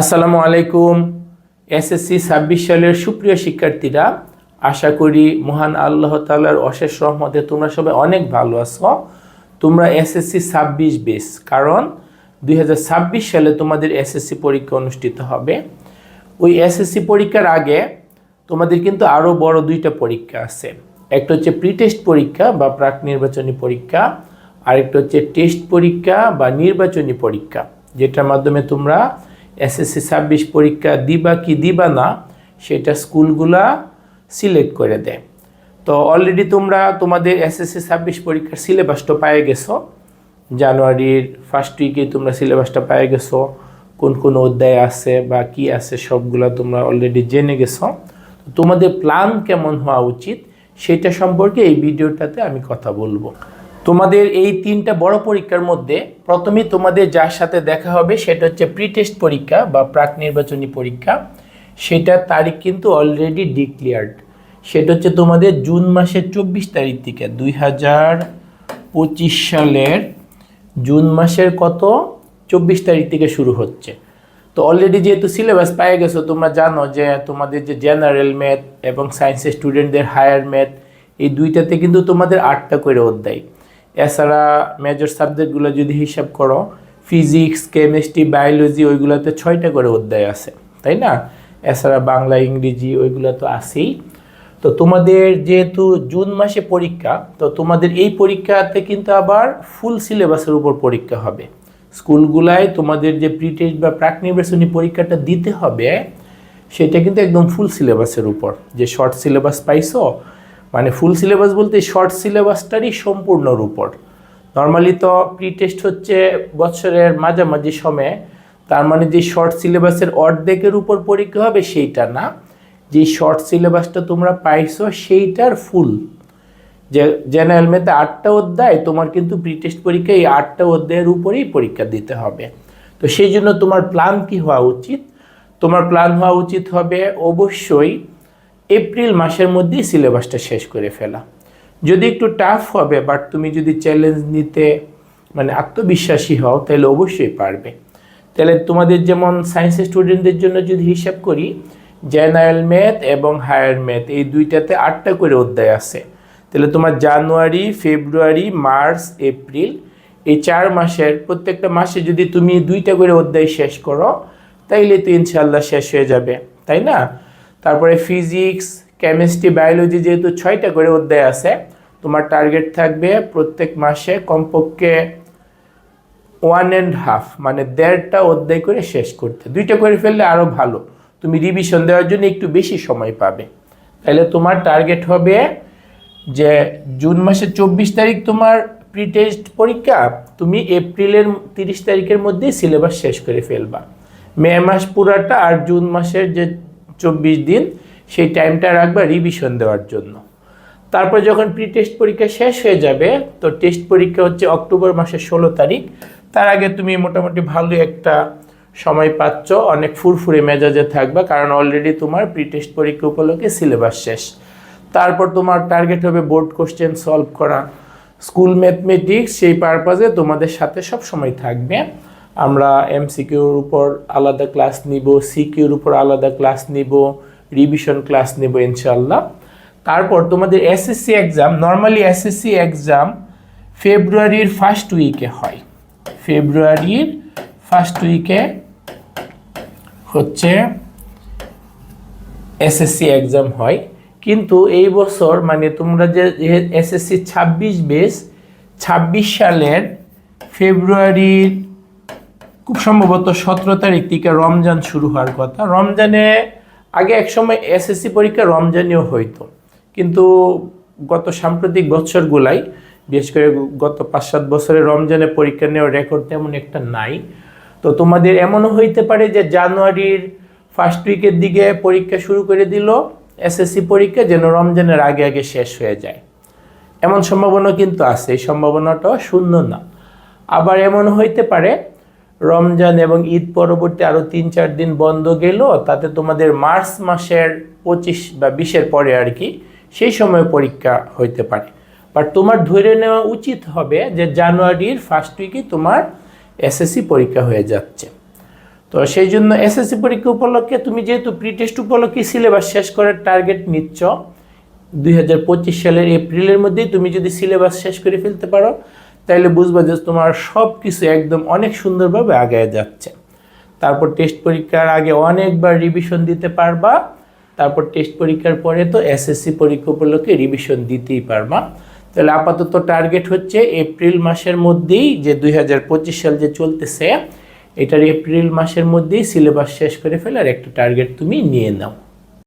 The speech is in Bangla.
আসসালামু আলাইকুম। এসএসসি ছাব্বিশ সালের সুপ্রিয় শিক্ষার্থীরা, আশা করি মহান আল্লাহ তাআলার অশেষ রহমতে তোমরা সবাই অনেক ভালো আছো। তোমরা এসএসসি ছাব্বিশ বেস কারণ দুই হাজার ছাব্বিশ সালে তোমাদের এসএসসি পরীক্ষা অনুষ্ঠিত হবে। ওই এসএসসি পরীক্ষার আগে তোমাদের কিন্তু আরও বড় দুইটা পরীক্ষা আছে। একটা হচ্ছে প্রি টেস্ট পরীক্ষা বা প্রাক নির্বাচনী পরীক্ষা, আরেকটা হচ্ছে টেস্ট পরীক্ষা বা নির্বাচনী পরীক্ষা, যেটার মাধ্যমে তোমরা এসএসসি ছাব্বিশ পরীক্ষা দিবা কি দিবা না, সেটা স্কুলগুলা সিলেক্ট করে দেয়। তো অলরেডি তোমরা তোমাদের এসএসসি ছাব্বিশ পরীক্ষার সিলেবাসটা পেয়ে গেছো। জানুয়ারির ফার্স্ট উইকে তোমরা সিলেবাসটা পেয়ে গেছো। কোন কোন অধ্যায় আছে বা কি আছে সবগুলা তোমরা অলরেডি জেনে গেছো। তোমাদের প্ল্যান কেমন হওয়া উচিত, সেটা সম্পর্কে এই ভিডিওটাতে আমি কথা বলব। তোমাদের এই তিনটা বড় পরীক্ষার মধ্যে প্রথমেই তোমাদের যার সাথে দেখা হবে সেটা হচ্ছে প্রি টেস্ট পরীক্ষা বা প্রাক নির্বাচনী পরীক্ষা। সেটার তারিখ কিন্তু অলরেডি ডিক্লিয়ার্ড সেটা হচ্ছে তোমাদের জুন মাসের চব্বিশ তারিখ থেকে, দুই হাজার পঁচিশ সালের জুন মাসের কত? চব্বিশ তারিখ থেকে শুরু হচ্ছে। তো অলরেডি যেহেতু সিলেবাস পেয়ে গেছো, তোমরা জানো যে তোমাদের যে জেনারেল ম্যাথ এবং সায়েন্সের স্টুডেন্টদের হায়ার ম্যাথ এই দুইটাতে কিন্তু তোমাদের আটটা করে অধ্যায়। এছাড়া মেজর সাবজেক্টগুলো যদি হিসাব করো ফিজিক্স কেমিস্ট্রি বায়োলজি ওইগুলোতে ছয়টা করে অধ্যায় আছে, তাই না? এছাড়া বাংলা, ইংরেজি, ওইগুলো তো আছেই। তো তোমাদের যেহেতু জুন মাসে পরীক্ষা, তো তোমাদের এই পরীক্ষাতে কিন্তু আবার ফুল সিলেবাসের উপর পরীক্ষা হবে। স্কুলগুলায় তোমাদের যে প্রি টেস্ট বা প্রাক নির্বাচনী পরীক্ষাটা দিতে হবে, সেটা কিন্তু একদম ফুল সিলেবাসের উপর। যে শর্ট সিলেবাস পাইছো মানে ফুল সিলেবাস বলতে শর্ট সিলেবাসটারই সম্পূর্ণ উপর নর্মালি তো প্রি টেস্ট হচ্ছে বছরের মাঝামাঝি সময়ে, তার মানে যে শর্ট সিলেবাসের অর্ধেকের উপর পরীক্ষা হবে সেইটা না। যে শর্ট সিলেবাসটা তোমরা পাইছো সেইটার ফুল যে জেনারেল মেতে আটটা অধ্যায়, তোমার কিন্তু প্রি টেস্ট পরীক্ষা এই আটটা অধ্যায়ের উপরেই পরীক্ষা দিতে হবে। তো সেই জন্য তোমার প্ল্যান কি হওয়া উচিত? তোমার প্ল্যান হওয়া উচিত হবে অবশ্যই এপ্রিল মাসের মধ্যেই সিলেবাসটা শেষ করে ফেলা। যদি একটু টাফ হবে বাট তুমি যদি চ্যালেঞ্জ নিতে মানে আত্মবিশ্বাসী হও, তাহলে অবশ্যই পারবে। তাহলে তোমাদের যেমন সায়েন্স স্টুডেন্টদের জন্য যদি হিসাব করি জেনারেল ম্যাথ এবং হায়ার ম্যাথ এই দুইটাতে আটটা করে অধ্যায় আছে। তাহলে তোমার জানুয়ারি, ফেব্রুয়ারি, মার্চ, এপ্রিল, এই চার মাসের প্রত্যেকটা মাসে যদি তুমি দুইটা করে অধ্যায় শেষ করো, তাইলে তো ইনশাল্লাহ শেষ হয়ে যাবে, তাই না? তারপরে ফিজিক্স কেমিস্ট্রি বায়োলজি যেহেতু ছয়টা করে অধ্যায় আছে, তোমার টার্গেট থাকবে প্রত্যেক মাসে কমপক্ষে ওয়ান অ্যান্ড হাফ মানে দেড়টা অধ্যায় করে শেষ করতে। দুইটা করে ফেললে আরও ভালো। তুমি রিভিশন দেওয়ার জন্য একটু বেশি সময় পাবে। তাহলে তোমার টার্গেট হবে যে জুন মাসের চব্বিশ তারিখ তোমার প্রি টেস্ট পরীক্ষা, তুমি এপ্রিলের তিরিশ তারিখের মধ্যেই সিলেবাস শেষ করে ফেলবা। মে মাস পুরাটা আর জুন মাসের যে চব্বিশ দিন সেই টাইমটা রাখবা রিভিশন দেওয়ার জন্য। তারপর যখন প্রি টেস্ট পরীক্ষা শেষ হয়ে যাবে, তো টেস্ট পরীক্ষা হচ্ছে অক্টোবর মাসের ষোলো তারিখ। তার আগে তুমি মোটামুটি ভালো একটা সময় পাচ্ছ, অনেক ফুরফুরে মেজাজে থাকবা, কারণ অলরেডি তোমার প্রি টেস্ট পরীক্ষা উপলক্ষে সিলেবাস শেষ। তারপর তোমার টার্গেট হবে বোর্ড কোশ্চেন সলভ করা। স্কুল ম্যাথমেটিক্স সেই পারপাজে তোমাদের সাথে সব সময় থাকবে। আমরা এমসিকিউর উপর আলাদা ক্লাস নিব সিকিউর উপর আলাদা ক্লাস নিব রিভিশন ক্লাস নিব ইনশাল্লাহ তারপর তোমাদের SSC exam normally SSC exam ফেব্রুয়ারির ফার্স্ট উইকে হয়। ফেব্রুয়ারির ফার্স্ট উইকে হচ্ছে এসএসসি এক্সাম হয়। কিন্তু এই বছর মানে তোমরা যে এসএসসি ছাব্বিশ বেস ছাব্বিশ সালের ফেব্রুয়ারির খুব সম্ভবত সতেরো তারিখ থেকে রমজান শুরু হওয়ার কথা। রমজানে আগে এক সময় এসএসসি পরীক্ষা রমজানেও হইতো। কিন্তু গত সাম্প্রতিক বছরগুলাই, বিশেষ করে গত পাঁচ সাত বছরে রমজানে পরীক্ষা নেওয়ার রেকর্ড তেমন একটা নাই। তো তোমাদের এমনও হইতে পারে যে জানুয়ারির ফার্স্ট উইকের দিকে পরীক্ষা শুরু করে দিল এসএসসি পরীক্ষা, যেন রমজানের আগে আগে শেষ হয়ে যায়। এমন সম্ভাবনা কিন্তু আছে, এই সম্ভাবনাটাও শূন্য না। আবার এমন হইতে পারে রমজান এবং ঈদ পরবর্তী আরও তিন, চার দিন বন্ধ গেল, তাতে তোমাদের মার্চ মাসের পঁচিশ বা বিশের পরে আর কি সেই সময় পরীক্ষা হইতে পারে। বাট তোমার ধরে নেওয়া উচিত হবে যে জানুয়ারির ফার্স্ট উইকে তোমার এসএসসি পরীক্ষা হয়ে যাচ্ছে। তো সেই জন্য এসএসসি পরীক্ষা উপলক্ষে তুমি যেহেতু প্রি টেস্ট উপলক্ষে সিলেবাস শেষ করার টার্গেট নিচ্ছ, দুই হাজার পঁচিশ সালের এপ্রিলের মধ্যেই তুমি যদি সিলেবাস শেষ করে ফেলতে পারো তাহলে বুঝবা যে তোমার সব কিছু একদম অনেক সুন্দরভাবে আগায় যাচ্ছে। তারপর টেস্ট পরীক্ষার আগে অনেকবার রিভিশন দিতে পারবা, তারপর টেস্ট পরীক্ষার পরে তো এসএসসি পরীক্ষা উপলক্ষে রিভিশন দিতেই পারবা। তাহলে আপাতত টার্গেট হচ্ছে এপ্রিল মাসের মধ্যেই যে দুই হাজার পঁচিশ সাল যে চলতেছে, এটার এপ্রিল মাসের মধ্যেই সিলেবাস শেষ করে ফেলার একটা টার্গেট তুমি নিয়ে নাও।